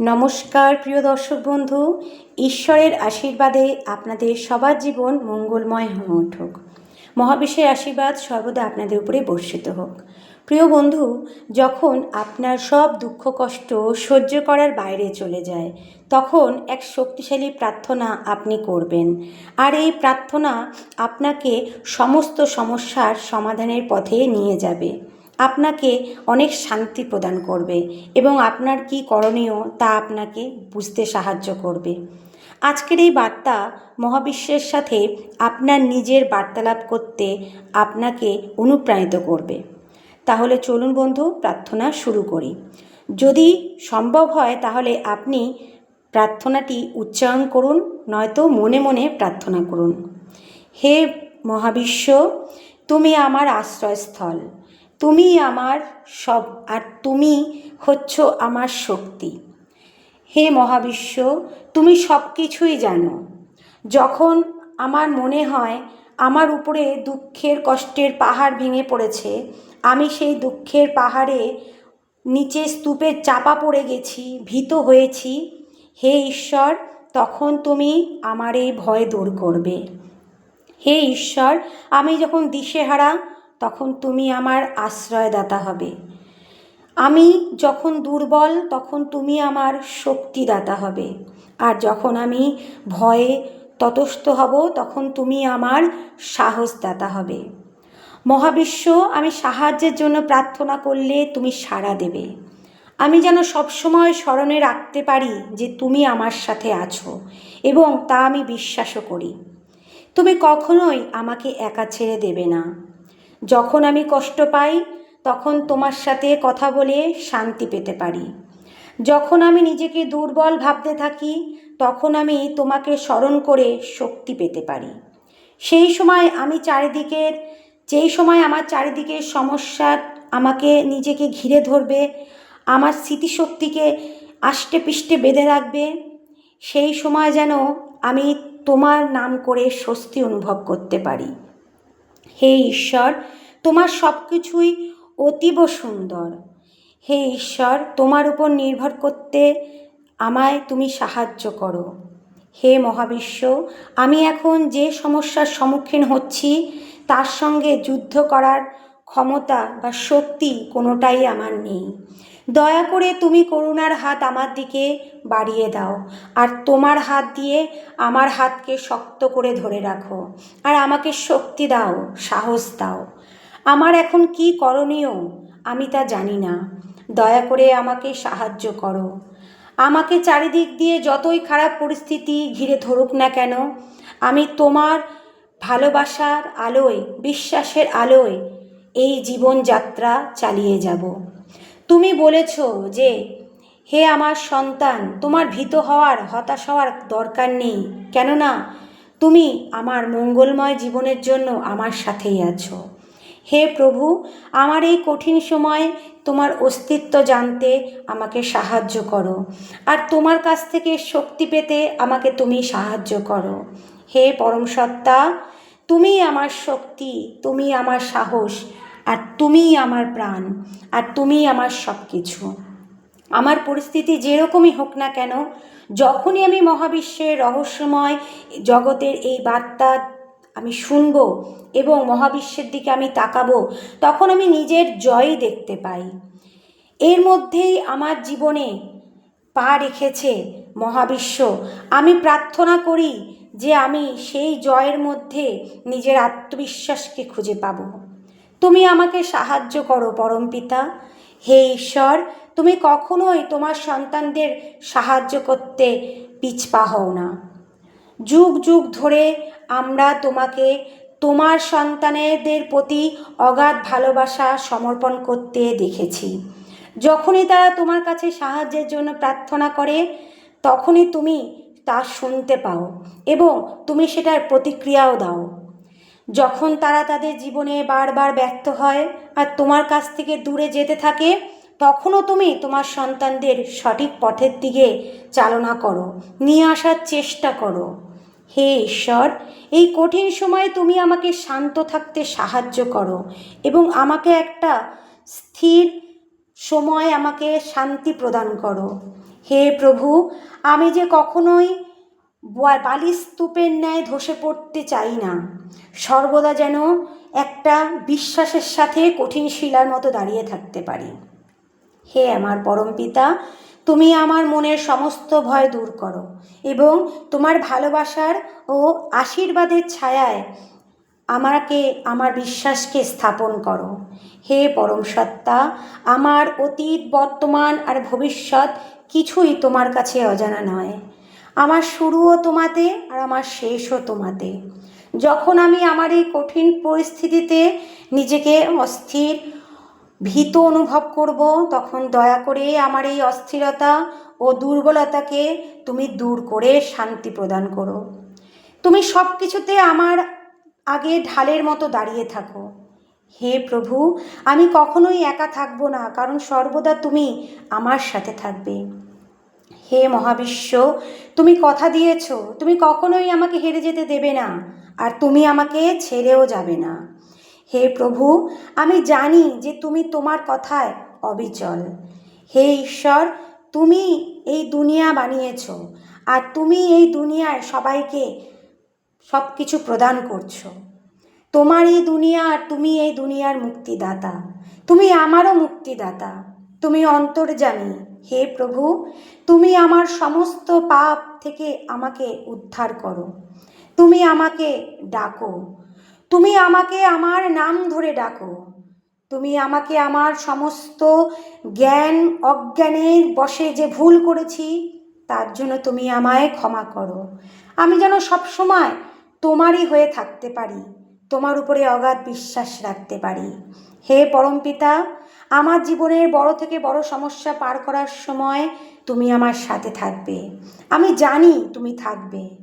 নমস্কার, প্রিয় দর্শক বন্ধু। ঈশ্বরের আশীর্বাদে আপনাদের সবার জীবন মঙ্গলময় হয়ে উঠুক। মহাবিশ্বের আশীর্বাদ সর্বদা আপনাদের উপরে বর্ষিত হোক। প্রিয় বন্ধু, যখন আপনার সব দুঃখ, কষ্ট সহ্য করার বাইরে চলে যায়, তখন এক শক্তিশালী প্রার্থনা আপনি করবেন। আর এই প্রার্থনা আপনাকে সমস্ত সমস্যার সমাধানের পথে নিয়ে যাবে। আপনাকে অনেক শান্তি প্রদান করবে এবং আপনার কি করণীয় তা আপনাকে বুঝতে সাহায্য করবে। আজকের এই বার্তা মহাবিশ্বের সাথে আপনার নিজের বার্তালাপ করতে আপনাকে অনুপ্রাণিত করবে। তাহলে চলুন বন্ধু, প্রার্থনা শুরু করি। যদি সম্ভব হয়, তাহলে আপনি প্রার্থনাটি উচ্চারণ করুন, নয়তো মনে মনে প্রার্থনা করুন। হে মহাবিশ্ব, তুমি আমার আশ্রয়স্থল। তুমি আমার সব, আর তুমি হচ্ছ আমার শক্তি। হে মহাবিশ্ব, তুমি সব কিছুই জানো। যখন আমার মনে হয় আমার উপরে দুঃখের কষ্টের পাহাড় ভেঙে পড়েছে, আমি সেই দুঃখের পাহাড়ে নিচে স্তূপে চাপা পড়ে গেছি, ভীত হয়েছি, হে ঈশ্বর, তখন তুমি আমার এই ভয় দূর করবে। হে ঈশ্বর, আমি যখন দিশেহারা তখন তুমি আমার আশ্রয়দাতা হবে। আমি যখন দুর্বল, তখন তুমি আমার শক্তিদাতা হবে। আর যখন আমি ভয়ে ততস্থ হব, তখন তুমি আমার সাহসদাতা হবে। মহাবিশ্ব, আমি সাহায্যের জন্য প্রার্থনা করলে তুমি সাড়া দেবে। আমি যেন সবসময় স্মরণে রাখতে পারি যে তুমি আমার সাথে আছো এবং তা আমি বিশ্বাসও করি। তুমি কখনোই আমাকে একা ছেড়ে দেবে না। যখন আমি কষ্ট পাই, তখন তোমার সাথে কথা বলে শান্তি পেতে পারি। যখন আমি নিজেকে দুর্বল ভাবতে থাকি, তখন আমি তোমাকে স্মরণ করে শক্তি পেতে পারি। সেই সময় আমি চারিদিকের, যেই সময় আমার চারিদিকের সমস্যা আমাকে নিজেকে ঘিরে ধরবে, আমার স্মৃতিশক্তিকে আষ্টে পিষ্টে বেঁধে রাখবে, সেই সময় যেন আমি তোমার নাম করে স্বস্তি অনুভব করতে পারি। হে ঈশ্বর, তোমার সব কিছুই অতীব সুন্দর। হে ঈশ্বর, তোমার উপর নির্ভর করতে আমায় তুমি সাহায্য করো। হে মহাবিশ্ব, আমি এখন যে সমস্যার সম্মুখীন হচ্ছি, তার সঙ্গে যুদ্ধ করার ক্ষমতা বা শক্তি কোনোটাই আমার নেই। দয়া করে তুমি করুণার হাত আমার দিকে বাড়িয়ে দাও আর তোমার হাত দিয়ে আমার হাতকে শক্ত করে ধরে রাখো আর আমাকে শক্তি দাও, সাহস দাও। আমার এখন কি করণীয় আমি তা জানি না। দয়া করে আমাকে সাহায্য করো। আমাকে চারিদিক দিয়ে যতই খারাপ পরিস্থিতি ঘিরে ধরুক না কেন, আমি তোমার ভালোবাসার আলোয়, বিশ্বাসের আলোয় এই জীবনযাত্রা চালিয়ে যাব। তুমি বলেছ যে, হে আমার সন্তান, তোমার ভীত হওয়ার, হতাশ হওয়ার দরকার নেই। কেননা, তুমি আমার মঙ্গলময় জীবনের জন্য আমার সাথেই আছো। হে প্রভু, আমার এই কঠিন সময় তোমার অস্তিত্ব জানতে আমাকে সাহায্য করো। আর তোমার কাছ থেকে শক্তি পেতে আমাকে তুমি সাহায্য করো। হে পরম সত্তা তুমি আমার শক্তি, তুমি আমার সাহস আর তুমিই আমার প্রাণ, আর তুমিই আমার সব কিছু আমার পরিস্থিতি যেরকমই হোক না কেন, যখনই আমি মহাবিশ্বের রহস্যময় জগতের এই বার্তা আমি শুনব এবং মহাবিশ্বের দিকে আমি তাকাবো, তখন আমি নিজের জয়ই দেখতে পাই। এর মধ্যেই আমার জীবনে পা রেখেছে মহাবিশ্ব। আমি প্রার্থনা করি যে আমি সেই জয়ের মধ্যে নিজের আত্মবিশ্বাসকে খুঁজে পাব। তুমি আমাকে সাহায্য করো, পরম পিতা। হে ঈশ্বর, তুমি কখনোই তোমার সন্তানদের সাহায্য করতে পিছপা হও না। যুগ যুগ ধরে আমরা তোমাকে তোমার সন্তানেদের প্রতি অগাধ ভালোবাসা সমর্পণ করতে দেখেছি। যখনই তারা তোমার কাছে সাহায্যের জন্য প্রার্থনা করে, তখনই তুমি তা শুনতে পাও এবং তুমি সেটার প্রতিক্রিয়াও দাও। যখন তারা তাদের জীবনে বারবার ব্যর্থ হয় আর তোমার কাছ থেকে দূরে যেতে থাকে, তখনও তুমি তোমার সন্তানদের সঠিক পথের দিকে চালনা করো, নিয়ে আসার চেষ্টা করো। হে ঈশ্বর, এই কঠিন সময়ে তুমি আমাকে শান্ত থাকতে সাহায্য করো এবং আমাকে একটা স্থির সময় আমাকে শান্তি প্রদান করো। হে প্রভু, আমি যে কখনোই বা- বালির স্তূপের ন্যায় ধসে পড়তে চাই না। সর্বদা যেন একটা বিশ্বাসের সাথে কঠিন শিলার মতো দাঁড়িয়ে থাকতে পারি। হে আমার পরম পিতা, তুমি আমার মনের সমস্ত ভয় দূর করো এবং তোমার ভালোবাসার ও আশীর্বাদের ছায়ায় আমাকে, আমার বিশ্বাসকে স্থাপন করো। হে পরম সত্তা, আমার অতীত, বর্তমান আর ভবিষ্যৎ কিছুই তোমার কাছে অজানা নয়। আমার শুরুও তোমাতে আর আমার শেষও তোমাতে। যখন আমি আমার এই কঠিন পরিস্থিতিতে নিজেকে অস্থির, ভীত অনুভব করব, তখন দয়া করে আমার এই অস্থিরতা ও দুর্বলতাকে তুমি দূর করে শান্তি প্রদান করো। তুমি সব কিছুতে আমার আগে ঢালের মতো দাঁড়িয়ে থাকো। হে প্রভু, আমি কখনোই একা থাকব না, কারণ সর্বদা তুমি আমার সাথে থাকবে। হে মহাবিশ্ব, তুমি কথা দিয়েছ, তুমি কখনোই আমাকে হেরে যেতে দেবে না, আর তুমি আমাকে ছেড়েও যাবে না। হে প্রভু, আমি জানি যে তুমি তোমার কথায় অবিচল। হে ঈশ্বর, তুমি এই দুনিয়া বানিয়েছ, আর তুমি এই দুনিয়ায় সবাইকে সব কিছু প্রদান করছ। তোমার এই দুনিয়া আর তুমি এই দুনিয়ার মুক্তিদাতা। তুমি আমারও মুক্তিদাতা। তুমি অন্তর্জামী হে প্রভু, তুমি আমার সমস্ত পাপ থেকে আমাকে উদ্ধার করো। তুমি আমাকে ডাকো। তুমি আমাকে আমার নাম ধরে ডাকো। তুমি আমাকে আমার সমস্ত জ্ঞান, অজ্ঞানের বশে যে ভুল করেছি, তার জন্য তুমি আমায় ক্ষমা করো। আমি যেন সবসময় তোমারই হয়ে থাকতে পারি, তোমার উপরে অগাধ বিশ্বাস রাখতে পারি। হে পরমপিতা আমার জীবনের বড় থেকে বড় সমস্যা পার করার সময় তুমি আমার সাথে থাকবে। আমি জানি তুমি থাকবে।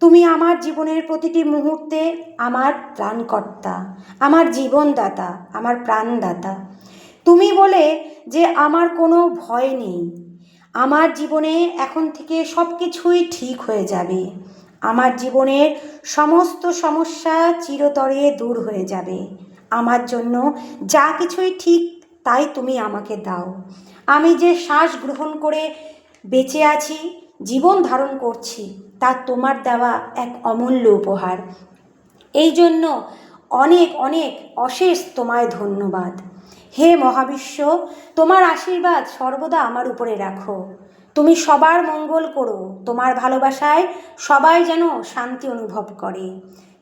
তুমি আমার জীবনের প্রতিটি মুহূর্তে আমার প্রাণকর্তা, আমার জীবনদাতা, আমার প্রাণদাতা। তুমি বলে যে আমার কোনো ভয় নেই। আমার জীবনে এখন থেকে সব কিছুই ঠিক হয়ে যাবে। আমার জীবনের সমস্ত সমস্যা চিরতরে দূর হয়ে যাবে। আমার জন্য যা কিছুই ঠিক তাই তুমি আমাকে দাও। আমি যে শ্বাস গ্রহণ করে বেঁচে আছি, জীবন ধারণ করছি, তা তোমার দেওয়া এক অমূল্য উপহার। এই জন্য অনেক অনেক অশেষ তোমায় ধন্যবাদ। হে মহাবিশ্ব, তোমার আশীর্বাদ সর্বদা আমার উপরে রাখো। তুমি সবার মঙ্গল করো, তোমার ভালোবাসায় সবাই যেন শান্তি অনুভব করে।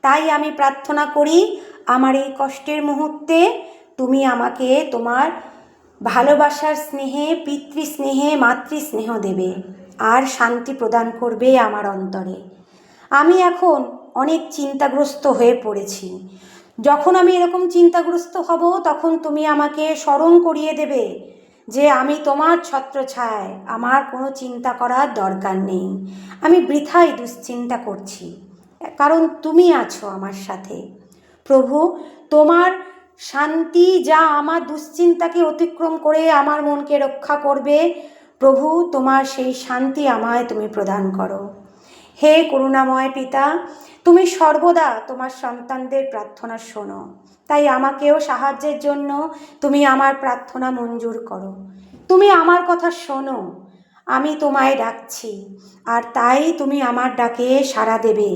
তাই আমি প্রার্থনা করি, আমার এই কষ্টের মুহূর্তে তুমি আমাকে তোমার ভালোবাসার স্নেহে, পিতৃস্নেহে, মাতৃস্নেহ দেবে আর শান্তি প্রদান করবে আমার অন্তরে। আমি এখন অনেক চিন্তাগ্রস্ত হয়ে পড়েছি। যখন আমি এরকম চিন্তাগ্রস্ত হব, তখন তুমি আমাকে স্মরণ করিয়ে দেবে যে আমি তোমার ছত্রছায়ায়, আমার কোনো চিন্তা করার দরকার নেই। আমি বৃথাই দুশ্চিন্তা করছি। কারণ তুমি আছো আমার সাথে। প্রভু, তোমার শান্তি যা আমার দুশ্চিন্তাকে অতিক্রম করে আমার মনকে রক্ষা করবে। প্রভু, তোমার সেই শান্তি আমায় তুমি প্রদান করো। হে করুণাময় পিতা, তুমি সর্বদা তোমার সন্তানদের প্রার্থনা শোনো। তাই আমাকেও সাহায্যের জন্য তুমি আমার প্রার্থনা মঞ্জুর করো। তুমি আমার কথা শোনো, আমি তোমায় ডাকছি, আর তাই তুমি আমার ডাকে সাড়া দেবে।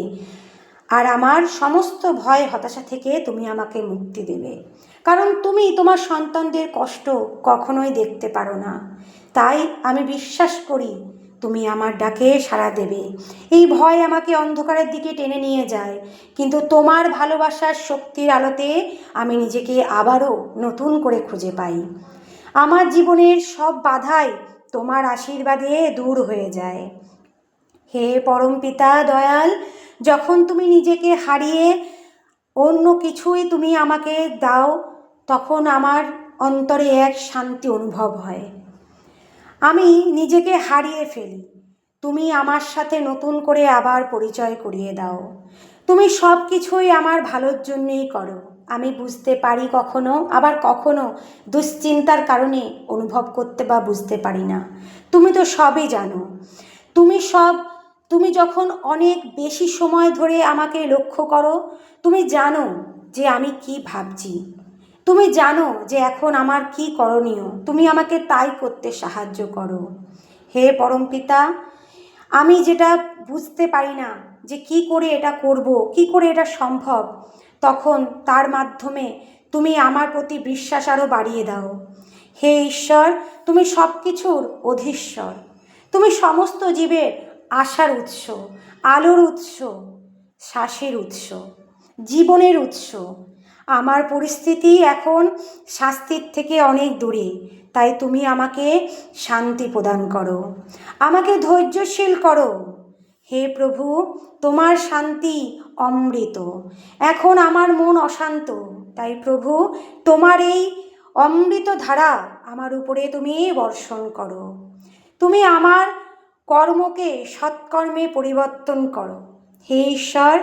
আর আমার সমস্ত ভয় হতাশা থেকে তুমি আমাকে মুক্তি দেবে। কারণ তুমি তোমার সন্তানদের কষ্ট কখনোই দেখতে পারো না। তাই আমি বিশ্বাস করি তুমি আমার ডাকে সাড়া দেবে। এই ভয় আমাকে অন্ধকারের দিকে টেনে নিয়ে যায়। কিন্তু তোমার ভালোবাসার শক্তির আলোতে আমি নিজেকে আবারও নতুন করে খুঁজে পাই। আমার জীবনের সব বাধাই তোমার আশীর্বাদে দূর হয়ে যায়। হে পরম পিতা দয়াল, যখন তুমি নিজেকে হারিয়ে অন্য কিছুই তুমি আমাকে দাও, তখন আমার অন্তরে এক শান্তি অনুভব হয়। আমি নিজেকে হারিয়ে ফেলি। তুমি আমার সাথে নতুন করে আবার পরিচয় করিয়ে দাও। তুমি সব কিছুই আমার ভালোর জন্যেই করো। আমি বুঝতে পারি কখনো, আবার কখনো দুশ্চিন্তার কারণে অনুভব করতে বা বুঝতে পারি না। তুমি তো সবই জানো। তুমি সব তুমি যখন অনেক বেশি সময় ধরে আমাকে লক্ষ্য করো, তুমি জানো যে আমি কি ভাবছি। তুমি জানো যে এখন আমার কি করণীয়, তুমি আমাকে তাই করতে সাহায্য করো। হে পরমপিতা আমি যেটা বুঝতে পারি না যে কি করে এটা করব, কি করে এটা সম্ভব, তখন তার মাধ্যমে তুমি আমার প্রতি বিশ্বাস আরও বাড়িয়ে দাও। হে ঈশ্বর, তুমি সব কিছুর অধীশ্বর। তুমি সমস্ত জীবের আশার উৎস, আলোর উৎস, শ্বাসের উৎস, জীবনের উৎস। আমার পরিস্থিতি এখন শাস্তির থেকে অনেক দূরে, তাই তুমি আমাকে শান্তি প্রদান করো। আমাকে ধৈর্যশীল করো। হে প্রভু, তোমার শান্তি অমৃত। এখন আমার মন অশান্ত, তাই প্রভু, তোমার এই অমৃত ধারা আমার উপরে তুমি বর্ষণ করো। তুমি আমার কর্মকে সৎকর্মে পরিবর্তন করো। হে ঈশ্বর,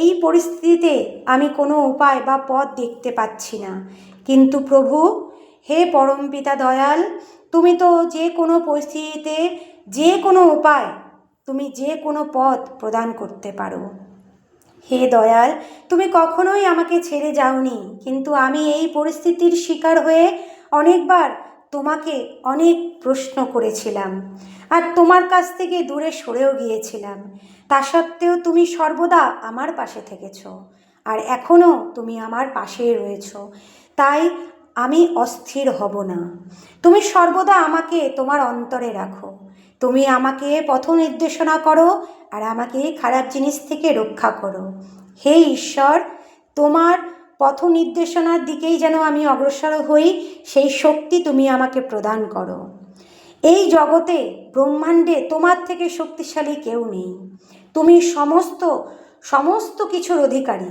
এই পরিস্থিতিতে আমি কোনো উপায় বা পথ দেখতে পাচ্ছি না। কিন্তু প্রভু, হে পরমপিতা দয়াল, তুমি তো যে কোনো পরিস্থিতিতে যে কোনো উপায় তুমি যে কোনো পথ প্রদান করতে পারো। হে দয়াল, তুমি কখনোই আমাকে ছেড়ে যাওনি, কিন্তু আমি এই পরিস্থিতির শিকার হয়ে অনেকবার তোমাকে অনেক প্রশ্ন করেছিলাম আর তোমার কাছ থেকে দূরে সরেও গিয়েছিলাম। তা সত্ত্বেও তুমি সর্বদা আমার পাশে থেকেছ আর এখনও তুমি আমার পাশেই রয়েছ। তাই আমি অস্থির হব না। তুমি সর্বদা আমাকে তোমার অন্তরে রাখো। তুমি আমাকে পথ নির্দেশনা করো আর আমাকে খারাপ জিনিস থেকে রক্ষা করো। হে ঈশ্বর, তোমার পথ নির্দেশনার দিকেই যেন আমি অগ্রসর হই, সেই শক্তি তুমি আমাকে প্রদান করো। এই জগতে ব্রহ্মাণ্ডে তোমার থেকে শক্তিশালী কেউ নেই। তুমি সমস্ত সমস্ত কিছুর অধিকারী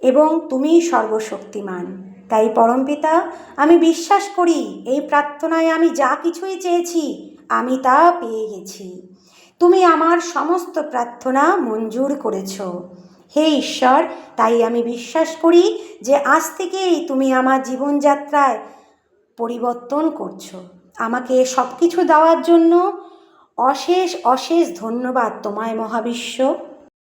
এবং তুমি সর্বশক্তিমান। তাই পরমপিতা আমি বিশ্বাস করি, এই প্রার্থনায় আমি যা কিছুই চেয়েছি, আমি তা পেয়ে গেছি। তুমি আমার সমস্ত প্রার্থনা মঞ্জুর করেছ। হে ঈশ্বর, তাই আমি বিশ্বাস করি যে আজ থেকেই তুমি আমার জীবনযাত্রায় পরিবর্তন করছ। আমাকে সব কিছু দেওয়ার জন্য অশেষ অশেষ ধন্যবাদ তোমায় মহাবিশ্ব।